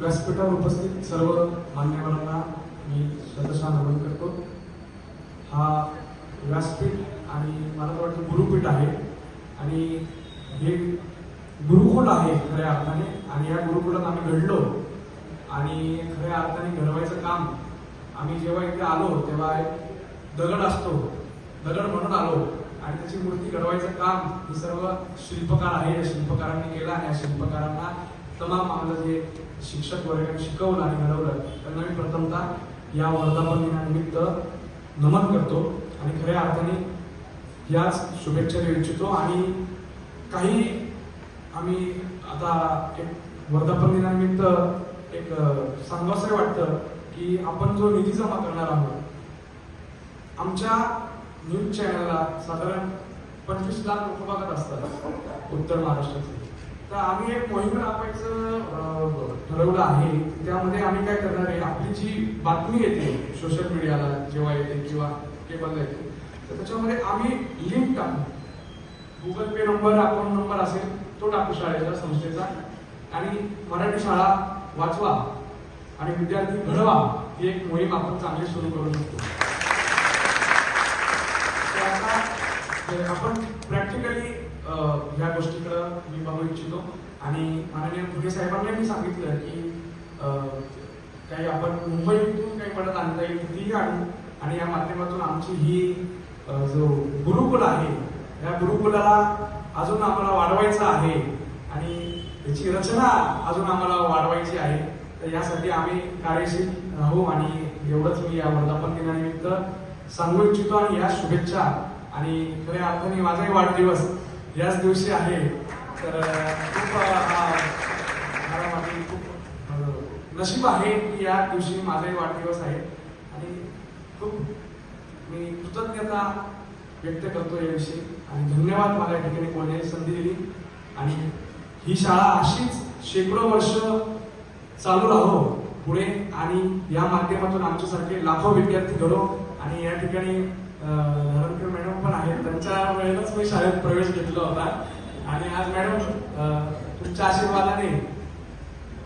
व्यासपीठावर उपस्थित सर्व मान्यवरांना मी शतशः नमन करतो. हा व्यासपीठ आणि मला तर वाटतं गुरुपीठ आहे. आणि हे गुरुकुल आहे खऱ्या अर्थाने. आणि या गुरुकुलात आम्ही घडलो. आणि खऱ्या अर्थाने घडवायचं काम आम्ही जेव्हा इथे आलो तेव्हा एक दगड असतो. दगड म्हणून आलो. आणि त्याची मूर्ती घडवायचं काम हे सर्व शिल्पकार आहे या शिल्पकारांनी केलं. आणि या शिल्पकारांना तमाम आम्हाला जे शिक्षक वर्गाने शिकवलं आणि घडवलं त्यांना मी प्रथमतः या वर्धापन दिनानिमित्त नमन करतो आणि खऱ्या अर्थाने याच शुभेच्छा देऊ इच्छितो. आणि काही आम्ही आता एक वर्धापन दिनानिमित्त एक सांगावसं वाटतं की आपण जो निधी जमा करणार आहोत आमच्या न्यूज चॅनलला साधारण पंचवीस लाख लोक बघत असतात उत्तर महाराष्ट्राचे तर आम्ही एक मोहीम राबवायचं ठरवलं आहे. त्यामध्ये आम्ही काय करणार आहे आपली जी बातमी येते सोशल मीडियाला जेव्हा येते किंवा केबलला येते तर त्याच्यामध्ये आम्ही लिंक टाकू. Google Pay number account number असेल तो टाकू शाळेचा संस्थेचा. आणि मराठी शाळा वाचवा आणि विद्यार्थी घडवा ही एक मोहीम आपण चांगली सुरू करू शकतो. तर आपण प्रॅक्टिकली ह्या गोष्टीकडं मी बघू इच्छितो. आणि माननीय फुले साहेबांनी मी सांगितलं की काही आपण मुंबईतून काही परत आणता येईल ती आणू आणि या माध्यमातून आमची ही जो गुरुकुल आहे या गुरुकुलाला अजून आम्हाला वाढवायचं आहे आणि याची रचना अजून आम्हाला वाढवायची आहे तर यासाठी आम्ही कार्यशील राहू आणि एवढंच मी या वर्धापन दिनानिमित्त सांगू इच्छितो आणि या शुभेच्छा आणि खऱ्या अर्थाने माझाही वाढदिवस याच दिवशी आहे. तर खूप मला माझी खूप नशीब आहे की या दिवशी माझाही वाढदिवस आहे. आणि खूप मी कृतज्ञता व्यक्त करतो याविषयी. आणि धन्यवाद मला या ठिकाणी बोलण्याची संधी दिली. आणि ही शाळा अशीच शेकडो वर्ष चालू राहो पुढे आणि या माध्यमातून आमच्यासारखे लाखो विद्यार्थी घडो. आणि या ठिकाणी अं, धरणकर त्यांच्या वेळेलाच मी शाळेत प्रवेश घेतला होता. आणि आज मॅडम तुमच्या आशीर्वादाने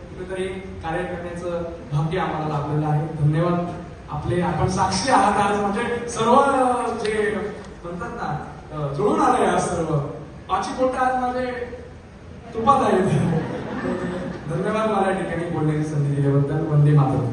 कुठेतरी कार्य करण्याचं भाग्य आम्हाला लाभलेलं आहे. धन्यवाद. आपले आपण साक्षी आहात आज. म्हणजे सर्व जे म्हणतात ना जुळून आले आज सर्व. पाची पोट आज माझे तुपात आहेत. धन्यवाद. मला या ठिकाणी बोलण्याची संधी दिल्याबद्दल. वंदे मातरम.